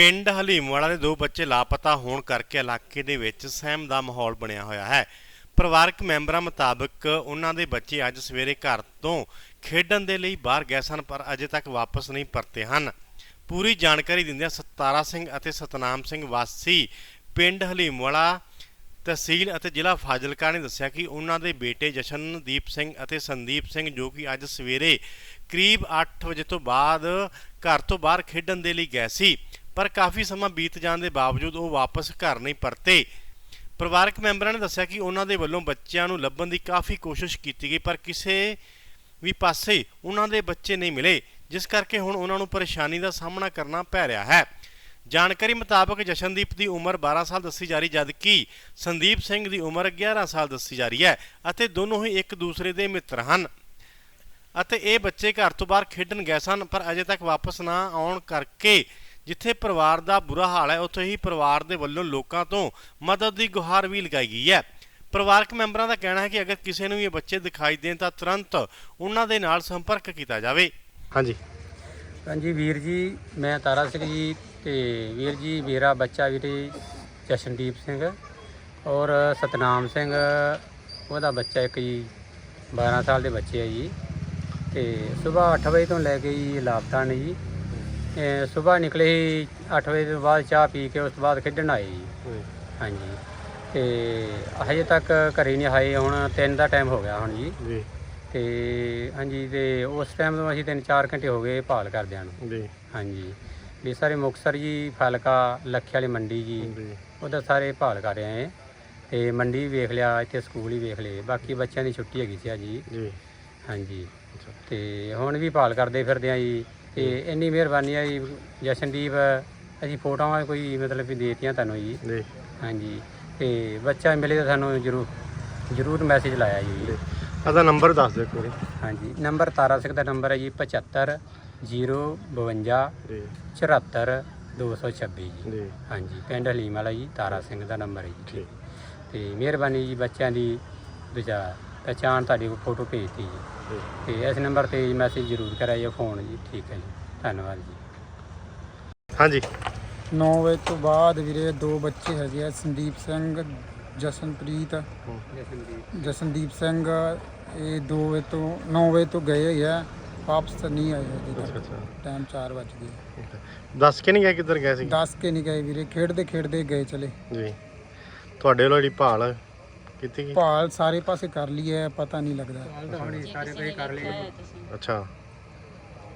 ਪਿੰਡ ਹਲੀਮਵਾਲਾ ਦੇ ਦੋ ਬੱਚੇ ਲਾਪਤਾ ਹੋਣ ਕਰਕੇ ਇਲਾਕੇ ਦੇ ਵਿੱਚ ਸਹਿਮ ਦਾ ਮਾਹੌਲ ਬਣਿਆ ਹੋਇਆ ਹੈ। ਪਰਿਵਾਰਕ ਮੈਂਬਰਾਂ ਮੁਤਾਬਕ ਉਹਨਾਂ ਦੇ ਬੱਚੇ ਅੱਜ ਸਵੇਰੇ ਘਰ ਤੋਂ ਖੇਡਣ ਦੇ ਲਈ ਬਾਹਰ ਗਏ ਸਨ, ਪਰ ਅਜੇ ਤੱਕ ਵਾਪਸ ਨਹੀਂ ਪਰਤੇ ਹਨ। ਪੂਰੀ ਜਾਣਕਾਰੀ ਦਿੰਦਿਆਂ ਸਤਾਰਾ ਸਿੰਘ ਅਤੇ ਸਤਨਾਮ ਸਿੰਘ ਵਾਸੀ ਪਿੰਡ ਹਲੀਮਵਾਲਾ ਤਹਿਸੀਲ ਅਤੇ ਜ਼ਿਲ੍ਹਾ ਫਾਜ਼ਿਲਕਾ ਨੇ ਦੱਸਿਆ ਕਿ ਉਹਨਾਂ ਦੇ ਬੇਟੇ ਜਸ਼ਨਦੀਪ ਸਿੰਘ ਅਤੇ ਸੰਦੀਪ ਸਿੰਘ, ਜੋ ਕਿ ਅੱਜ ਸਵੇਰੇ ਕਰੀਬ 8 ਵਜੇ ਤੋਂ ਬਾਅਦ ਘਰ ਤੋਂ ਬਾਹਰ ਖੇਡਣ ਦੇ ਲਈ ਗਏ ਸੀ। ਪਰ ਕਾਫੀ ਸਮਾਂ ਬੀਤ ਜਾਣ ਦੇ ਬਾਵਜੂਦ ਉਹ ਵਾਪਸ ਘਰ ਨਹੀਂ ਪਰਤੇ। ਪਰਿਵਾਰਕ ਮੈਂਬਰਾਂ ਨੇ ਦੱਸਿਆ ਕਿ ਉਹਨਾਂ ਦੇ ਵੱਲੋਂ ਬੱਚਿਆਂ ਨੂੰ ਲੱਭਣ ਦੀ ਕਾਫੀ ਕੋਸ਼ਿਸ਼ ਕੀਤੀ ਗਈ, ਪਰ ਕਿਸੇ ਵੀ ਪਾਸੇ ਉਹਨਾਂ ਦੇ ਬੱਚੇ ਨਹੀਂ ਮਿਲੇ, ਜਿਸ ਕਰਕੇ ਹੁਣ ਉਹਨਾਂ ਨੂੰ ਪਰੇਸ਼ਾਨੀ ਦਾ ਸਾਹਮਣਾ ਕਰਨਾ ਪੈ ਰਿਹਾ ਹੈ। ਜਾਣਕਾਰੀ ਮੁਤਾਬਕ ਜਸ਼ਨਦੀਪ ਦੀ ਉਮਰ 12 ਸਾਲ ਦੱਸੀ ਜਾ ਰਹੀ, ਜਦਕਿ ਸੰਦੀਪ ਸਿੰਘ ਦੀ ਉਮਰ 11 ਸਾਲ ਦੱਸੀ ਜਾ ਰਹੀ ਹੈ ਅਤੇ ਦੋਨੋਂ ਹੀ ਇੱਕ ਦੂਸਰੇ ਦੇ ਮਿੱਤਰ ਹਨ ਅਤੇ ਇਹ ਬੱਚੇ ਘਰ ਤੋਂ ਬਾਹਰ ਖੇਡਣ ਗਏ ਸਨ, ਪਰ ਅਜੇ ਤੱਕ ਵਾਪਸ ਨਾ ਆਉਣ ਕਰਕੇ ਜਿੱਥੇ ਪਰਿਵਾਰ ਦਾ ਬੁਰਾ ਹਾਲ ਹੈ ਉੱਥੇ ਹੀ ਪਰਿਵਾਰ ਦੇ ਵੱਲੋਂ ਲੋਕਾਂ ਤੋਂ ਮਦਦ ਦੀ ਗੁਹਾਰ ਵੀ ਲਗਾਈ ਗਈ ਹੈ। ਪਰਿਵਾਰਕ ਮੈਂਬਰਾਂ ਦਾ ਕਹਿਣਾ ਹੈ ਕਿ ਅਗਰ ਕਿਸੇ ਨੂੰ ਵੀ ਇਹ ਬੱਚੇ ਦਿਖਾਈ ਦੇਣ ਤਾਂ ਤੁਰੰਤ ਉਹਨਾਂ ਦੇ ਨਾਲ ਸੰਪਰਕ ਕੀਤਾ ਜਾਵੇ। ਹਾਂਜੀ। ਹਾਂਜੀ ਵੀਰ ਜੀ ਮੈਂ ਤਾਰਾ ਸਿੰਘ ਜੀ ਤੇ ਵੀਰ ਜੀ ਮੇਰਾ ਬੱਚਾ ਵੀਰੇ ਜਸ਼ਨਦੀਪ ਸਿੰਘ ਔਰ ਸਤਨਾਮ ਸਿੰਘ ਉਹਦਾ ਬੱਚਾ ਇੱਕ ਜੀ 12 ਸਾਲ ਦੇ ਬੱਚੇ ਆ ਜੀ। ਤੇ ਸਵੇਰ 8 ਵਜੇ ਤੋਂ ਲੈ ਕੇ ਜੀ ਲਾਪਤਾ ਨੇ ਜੀ। ਸਵੇਰ ਨਿਕਲੇ ਸੀ 8 ਵਜੇ ਤੋਂ ਬਾਅਦ ਚਾਹ ਪੀ ਕੇ ਉਸ ਤੋਂ ਬਾਅਦ ਖੇਡਣ ਆਏ ਜੀ। ਹਾਂਜੀ। ਤੇ ਹਜੇ ਤੱਕ ਘਰੇ ਨਹੀਂ ਆਏ ਹੁਣ 3 ਦਾ ਟਾਈਮ ਹੋ ਗਿਆ ਹੁਣ ਜੀ। ਜੀ। ਤੇ ਹਾਂਜੀ ਤੇ ਉਸ ਟਾਈਮ ਤੋਂ ਅਸੀਂ 3-4 ਘੰਟੇ ਹੋ ਗਏ ਭਾਲ ਕਰਦਿਆਂ ਨੂੰ। ਜੀ। ਹਾਂਜੀ। ਵੀ ਸਾਰੇ ਮੁਕਤਸਰ ਜੀ ਫਲਕਾ ਲੱਖੇ ਵਾਲੀ ਮੰਡੀ ਜੀ ਉਹਦਾ ਸਾਰੇ ਭਾਲ ਕਰ ਰਹੇ ਆ। ਤੇ ਮੰਡੀ ਵੀ ਵੇਖ ਲਿਆ ਇੱਥੇ ਸਕੂਲ ਹੀ ਵੇਖ ਲਏ ਬਾਕੀ ਬੱਚਿਆਂ ਦੀ ਛੁੱਟੀ ਹੈਗੀ ਸੀ ਜੀ। ਜੀ। ਹਾਂਜੀ। ਤੇ ਹੁਣ ਵੀ ਭਾਲ ਕਰਦੇ ਫਿਰਦੇ ਆ ਜੀ। ਤੇ ਇੰਨੀ ਮਿਹਰਬਾਨੀ ਆ ਜੀ ਜਸ਼ਨਦੀਪ ਅਸੀਂ ਫੋਟੋਆਂ ਕੋਈ ਮਤਲਬ ਵੀ ਦੇਤੀਆਂ ਤੁਹਾਨੂੰ ਜੀ। ਜੀ। ਹਾਂਜੀ ਤੇ ਬੱਚਾ ਮਿਲੇ ਤਾਂ ਸਾਨੂੰ ਜ਼ਰੂਰ ਜ਼ਰੂਰ ਮੈਸੇਜ ਲਾਇਆ ਜੀ। ਆਦਾ ਨੰਬਰ ਦੱਸ ਦਿਓ ਵਾਰੀ। ਹਾਂਜੀ ਨੰਬਰ ਤਾਰਾ ਸਿੰਘ ਦਾ ਨੰਬਰ ਹੈ ਜੀ 75 052 ਜੀ। 74 226 ਜੀ। ਹਾਂਜੀ ਪਿੰਡ ਹਲੀਮ ਵਾਲਾ ਜੀ ਤਾਰਾ ਸਿੰਘ ਦਾ ਨੰਬਰ ਹੈ ਜੀ। ਤੇ ਮਿਹਰਬਾਨੀ ਜੀ ਬੱਚਿਆਂ ਦੀ ਦੂਜਾ ਪਹਿਚਾਣ ਤੁਹਾਡੀ ਫੋਟੋ ਭੇਜਤੀ ਜੀ। ਤੇ ਇਸ ਨੰਬਰ ਤੇ ਮੈਸੇਜ ਜ਼ਰੂਰ ਕਰਾਈਓ ਫੋਨ ਜੀ। ਠੀਕ ਹੈ ਜੀ। ਧੰਨਵਾਦ ਜੀ। ਹਾਂਜੀ। 9 ਵਜੇ ਤੋਂ ਬਾਅਦ ਵੀਰੇ ਦੋ ਬੱਚੇ ਹੈਗੇ ਆ ਸੰਦੀਪ ਸਿੰਘ ਜਸ਼ਨਪ੍ਰੀਤ। ਜਸ਼ਨਦੀਪ। ਸਿੰਘ ਇਹ 2 ਵਜੇ ਤੋਂ 9 ਵਜੇ ਤੋਂ ਗਏ ਹੋਏ ਆ ਵਾਪਸ ਨਹੀਂ ਆਏ ਅੱਛਾ ਟਾਈਮ 4 ਵੱਜ ਗਏ। ਦੱਸ ਕੇ ਨਹੀਂ ਗਿਆ ਕਿੱਧਰ ਗਏ ਸੀ? ਦੱਸ ਕੇ ਨਹੀਂ ਗਏ ਵੀਰੇ ਖੇਡਦੇ ਖੇਡਦੇ ਗਏ ਚਲੇ। ਜੀ। ਤੁਹਾਡੇ ਵੱਲੋਂ ਜਿਹੜੀ ਭਾਲ। ਕੀਤੀ ਗਈ? ਭਾਲ ਸਾਰੇ ਪਾਸੇ ਕਰ ਲਈ ਹੈ ਪਤਾ ਨਹੀਂ ਲੱਗਦਾ। ਸਾਰੇ ਕੋਈ ਕਰ ਲਏ। ਅੱਛਾ।